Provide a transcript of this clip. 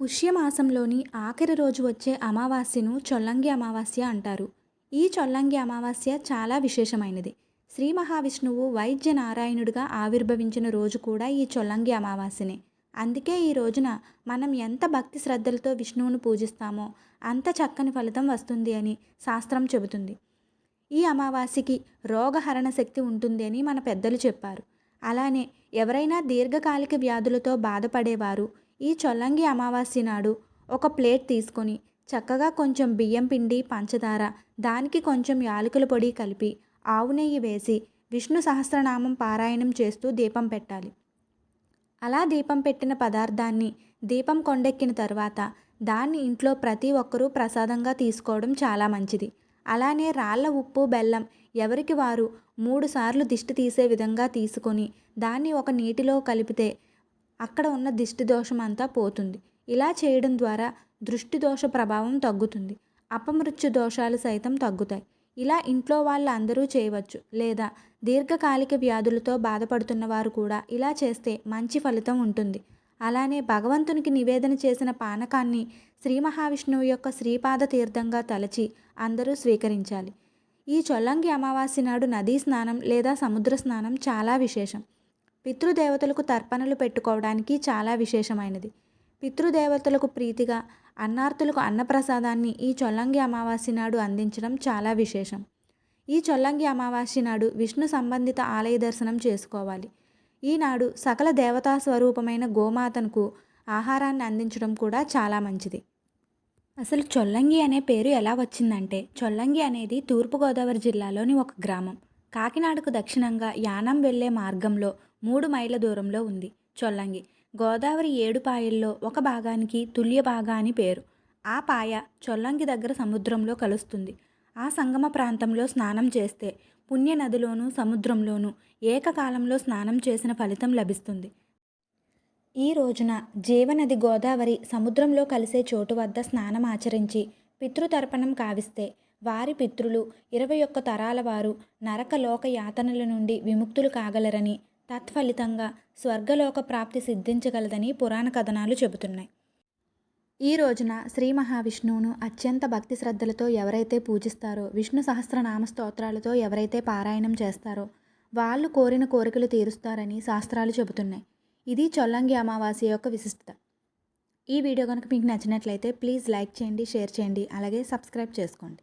పుష్యమాసంలోని ఆఖరి రోజు వచ్చే అమావాస్యను చొల్లంగి అమావాస్య అంటారు. ఈ చొల్లంగి అమావాస్య చాలా విశేషమైనది. శ్రీ మహావిష్ణువు వైద్య నారాయణుడిగా ఆవిర్భవించిన రోజు కూడా ఈ చొల్లంగి అమావాస్యనే. అందుకే ఈ రోజున మనం ఎంత భక్తి శ్రద్ధలతో విష్ణువును పూజిస్తామో అంత చక్కని ఫలితం వస్తుంది అని శాస్త్రం చెబుతుంది. ఈ అమావాస్యకి రోగహరణ శక్తి ఉంటుంది అని మన పెద్దలు చెప్పారు. అలానే ఎవరైనా దీర్ఘకాలిక వ్యాధులతో బాధపడేవారు ఈ చొల్లంగి అమావాస్య నాడు ఒక ప్లేట్ తీసుకొని చక్కగా కొంచెం బియ్యం పిండి పంచదార దానికి కొంచెం యాలకుల పొడి కలిపి ఆవు నెయ్యి వేసి విష్ణు సహస్రనామం పారాయణం చేస్తూ దీపం పెట్టాలి. అలా దీపం పెట్టిన పదార్థాన్ని దీపం కొండెక్కిన తర్వాత దాన్ని ఇంట్లో ప్రతి ఒక్కరూ ప్రసాదంగా తీసుకోవడం చాలా మంచిది. అలానే రాళ్ళ ఉప్పు బెల్లం ఎవరికి వారు మూడు సార్లు దిష్టి తీసే విధంగా తీసుకొని దాన్ని ఒక నీటిలో కలిపితే అక్కడ ఉన్న దిష్టి దోషం అంతా పోతుంది. ఇలా చేయడం ద్వారా దృష్టి దోష ప్రభావం తగ్గుతుంది. అపమృత్యు దోషాలు సైతం తగ్గుతాయి. ఇలా ఇంట్లో వాళ్ళు అందరూ చేయవచ్చు. లేదా దీర్ఘకాలిక వ్యాధులతో బాధపడుతున్న వారు కూడా ఇలా చేస్తే మంచి ఫలితం ఉంటుంది. అలానే భగవంతునికి నివేదన చేసిన పానకాన్ని శ్రీ మహావిష్ణువు యొక్క శ్రీపాద తీర్థంగా తలచి అందరూ స్వీకరించాలి. ఈ చొల్లంగి అమావాస్య నాడు నదీ స్నానం లేదా సముద్ర స్నానం చాలా విశేషం. పితృదేవతలకు తర్పణలు పెట్టుకోవడానికి చాలా విశేషమైనది. పితృదేవతలకు ప్రీతిగా అన్నార్తులకు అన్నప్రసాదాన్ని ఈ చొల్లంగి అమావాస్య నాడు అందించడం చాలా విశేషం. ఈ చొల్లంగి అమావాస్య నాడు విష్ణు సంబంధిత ఆలయ దర్శనం చేసుకోవాలి. ఈనాడు సకల దేవతా స్వరూపమైన గోమాతనుకు ఆహారాన్ని అందించడం కూడా చాలా మంచిది. అసలు చొల్లంగి అనే పేరు ఎలా వచ్చిందంటే చొల్లంగి అనేది తూర్పుగోదావరి జిల్లాలోని ఒక గ్రామం. కాకినాడకు దక్షిణంగా యానం వెళ్ళే మార్గంలో మూడు మైళ్ళ దూరంలో ఉంది. చొల్లంగి. గోదావరి ఏడు పాయల్లో ఒక భాగానికి తుల్య భాగా అని పేరు. ఆ పాయ చొల్లంగి దగ్గర సముద్రంలో కలుస్తుంది. ఆ సంగమ ప్రాంతంలో స్నానం చేస్తే పుణ్య నదిలోనూ సముద్రంలోనూ ఏకకాలంలో స్నానం చేసిన ఫలితం లభిస్తుంది. ఈ రోజున జీవనది గోదావరి సముద్రంలో కలిసే చోటు వద్ద స్నానం ఆచరించి పితృతర్పణం కావిస్తే వారి పితృలు ఇరవై ఒక్క తరాల వారు నరకలోక యాతనల నుండి విముక్తులు కాగలరని తత్ఫలితంగా స్వర్గలోక ప్రాప్తి సిద్ధించగలదని పురాణ కథనాలు చెబుతున్నాయి. ఈ రోజున శ్రీ మహావిష్ణువును అత్యంత భక్తి శ్రద్ధలతో ఎవరైతే పూజిస్తారో విష్ణు సహస్రనామ స్తోత్రాలతో ఎవరైతే పారాయణం చేస్తారో వాళ్ళు కోరిన కోరికలు తీరుస్తారని శాస్త్రాలు చెబుతున్నాయి. ఇది చొల్లంగి అమావాస్య యొక్క విశిష్టత. ఈ వీడియో కనుక మీకు నచ్చినట్లయితే ప్లీజ్ లైక్ చేయండి షేర్ చేయండి అలాగే సబ్స్క్రైబ్ చేసుకోండి.